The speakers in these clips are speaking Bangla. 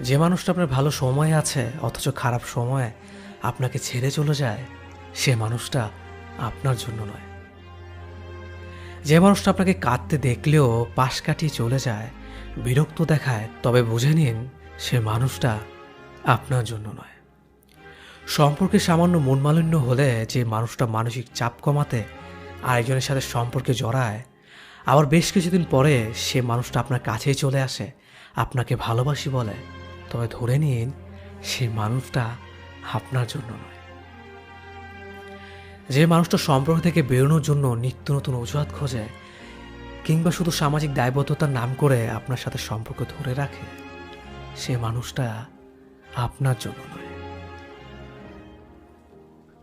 যে মানুষটা আপনার ভালো সময় আছে, অথচ খারাপ সময়ে আপনাকে ছেড়ে চলে যায়, সে মানুষটা আপনার জন্য নয়। যে মানুষটা আপনাকে কাঁদতে দেখলেও পাশ কাটিয়ে চলে যায়, বিরক্ত দেখায়, তবে বুঝে নিন সে মানুষটা আপনার জন্য নয়। সম্পর্কে সামান্য মনমালিন্য হলে যে মানুষটা মানসিক চাপ কমাতে, আরেকজনের সাথে সম্পর্কে জড়ায়, আবার বেশ কিছুদিন পরে সে মানুষটা আপনার কাছেই চলে আসে, আপনাকে ভালোবাসি বলে। তবে ধরে নিন, সে মানুষটা আপনার জন্য নয়। যে মানুষটা সম্পর্ক থেকে বেরোনোর জন্য নিত্য নতুন অজুহাত খোঁজে, কিংবা শুধু সামাজিক দায়বদ্ধতার নাম করে আপনার সাথে সম্পর্ক ধরে রাখে, সে মানুষটা আপনার জন্য নয়।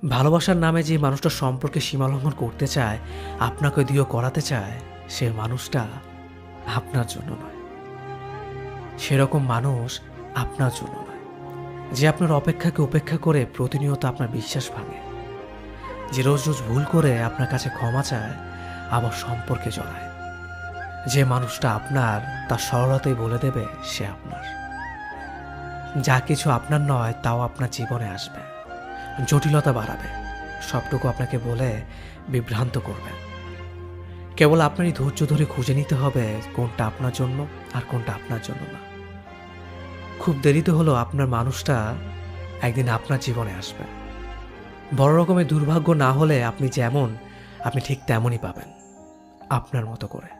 ভালোবাসার নামে যে মানুষটা সম্পর্কে সীমালঙ্ঘন করতে চায়, আপনাকে দিয়েও করাতে চায়, সে মানুষটা আপনার জন্য নয়। সেরকম মানুষ আপনার জন্য নয়। যে আপনার অপেক্ষাকে উপেক্ষা করে প্রতিনিয়ত আপনার বিশ্বাস ভাঙে। যে রোজ রোজ ভুল করে আপনার কাছে ক্ষমা চায়, আবার সম্পর্কে জড়ায়। যে মানুষটা আপনার, তার সরলতাই বলে দেবে, সে আপনার। যা কিছু আপনার নয়, তাও আপনার জীবনে আসবে। জটিলতা বাড়াবে। সবটুকু আপনাকে বলে বিভ্রান্ত করবে। কেবল আপনারই ধৈর্য ধরে খুঁজে নিতে হবে, কোনটা আপনার জন্য আর কোনটা আপনার জন্য না। খুব দেরিতে হলো আপনার মানুষটা একদিন আপনার জীবনে আসবে। বড় রকমের দুর্ভাগ্য না হলে আপনি যেমন, আপনি ঠিক তেমনই পাবেন। আপনার মতো করে।